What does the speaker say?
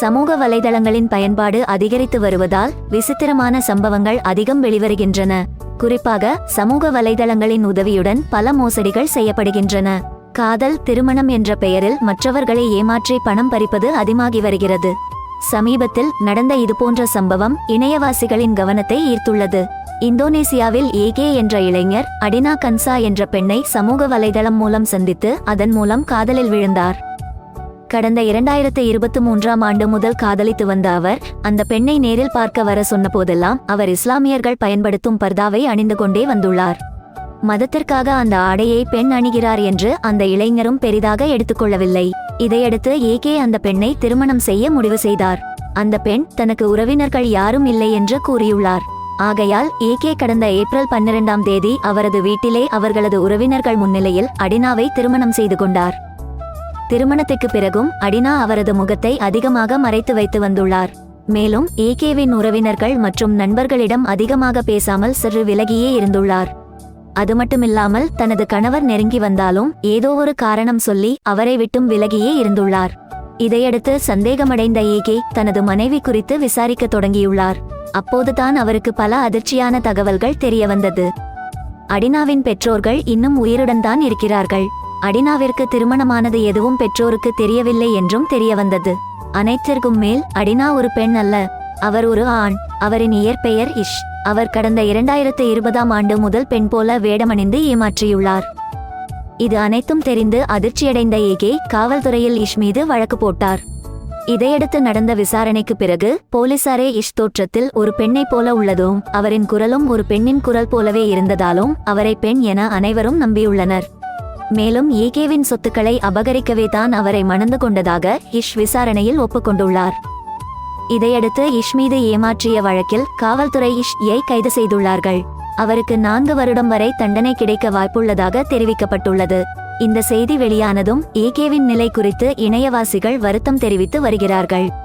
சமூக வலைதளங்களின் பயன்பாடு அதிகரித்து வருவதால் விசித்திரமான சம்பவங்கள் அதிகம் வெளிவருகின்றன. குறிப்பாக சமூக வலைதளங்களின் உதவியுடன் பல மோசடிகள் செய்யப்படுகின்றன. காதல் திருமணம் என்ற பெயரில் மற்றவர்களை ஏமாற்றி பணம் பறிப்பது அதிகமாகி வருகிறது. சமீபத்தில் நடந்த இதுபோன்ற சம்பவம் இணையவாசிகளின் கவனத்தை ஈர்த்துள்ளது. இந்தோனேசியாவில் ஏகே என்ற இளைஞர் அடினா கன்சா என்ற பெண்ணை சமூக வலைதளம் மூலம் சந்தித்து அதன் மூலம் காதலில் விழுந்தார். கடந்த இரண்டாயிரத்து இருபத்தி மூன்றாம் ஆண்டு முதல் காதலித்து வந்த அவர் அந்த பெண்ணை நேரில் பார்க்க வர சொன்னபோதெல்லாம் அவர் இஸ்லாமியர்கள் பயன்படுத்தும் பர்தாவை அணிந்து கொண்டே வந்துள்ளார். மதத்திற்காக அந்த ஆடையை பெண் அணிகிறார் என்று அந்த இளைஞரும் பெரிதாக எடுத்துக்கொள்ளவில்லை இதையடுத்து ஏகே அந்த பெண்ணை திருமணம் செய்ய முடிவு செய்தார். அந்த பெண் தனக்கு உறவினர்கள் யாரும் இல்லை என்று கூறியுள்ளார். ஆகையால் ஏகே கடந்த ஏப்ரல் பன்னிரெண்டாம் தேதி அவரது வீட்டிலே அவர்களது உறவினர்கள் முன்னிலையில் அடினாவை திருமணம் செய்து கொண்டார். திருமணத்துக்கு பிறகும் அடினா அவரது முகத்தை அதிகமாக மறைத்து வைத்து வந்துள்ளார். மேலும் ஏகேவின் உறவினர்கள் மற்றும் நண்பர்களிடம் அதிகமாக பேசாமல் சிறு விலகியே இருந்துள்ளார். அது மட்டுமில்லாமல் தனது கணவர் நெருங்கி வந்தாலும் ஏதோ ஒரு காரணம் சொல்லி அவரை விட்டும் விலகியே இருந்துள்ளார். இதையடுத்து சந்தேகமடைந்த ஏகே தனது மனைவி குறித்து விசாரிக்க தொடங்கியுள்ளார். அப்போதுதான் அவருக்கு பல அதிர்ச்சியான தகவல்கள் தெரிய வந்தது அடினாவின் பெற்றோர்கள் இன்னும் உயிருடன் தான் இருக்கிறார்கள். அடினாவிற்கு திருமணமானது எதுவும் பெற்றோருக்கு தெரியவில்லை என்றும் தெரியவந்தது. அனைத்திற்கும் மேல் அடினா ஒரு பெண் அல்ல. அவர் ஒரு ஆண். அவரின் இயற்பெயர் இஷ். அவர் கடந்த இரண்டாயிரத்து இருபதாம் ஆண்டு முதல் பெண் போல வேடமணிந்து ஏமாற்றியுள்ளார். இது அனைத்தும் தெரிந்து அதிர்ச்சியடைந்த ஏகே காவல்துறையில் இஷ் மீது வழக்கு போட்டார். இதையடுத்து நடந்த விசாரணைக்கு பிறகு போலீசாரே இஷ் தோற்றத்தில் ஒரு பெண்ணைப் போல உள்ளதும் அவரின் குரலும் ஒரு பெண்ணின் குரல் போலவே இருந்ததாலும் அவரை பெண் என அனைவரும் நம்பியுள்ளனர். மேலும் ஏகேவின் சொத்துக்களை அபகரிக்கவே தான் அவரை மணந்து கொண்டதாக இஷ் விசாரணையில் ஒப்புக்கொண்டுள்ளார். இதையடுத்து இஷ் மீது ஏமாற்றிய வழக்கில் காவல்துறை இஷ் ஏ கைது செய்துள்ளார்கள். அவருக்கு நான்கு வருடம் வரை தண்டனை கிடைக்க வாய்ப்புள்ளதாக தெரிவிக்கப்பட்டுள்ளது. இந்த செய்தி வெளியானதும் ஏகேவின் நிலை குறித்து இணையவாசிகள் வருத்தம் தெரிவித்து வருகிறார்கள்.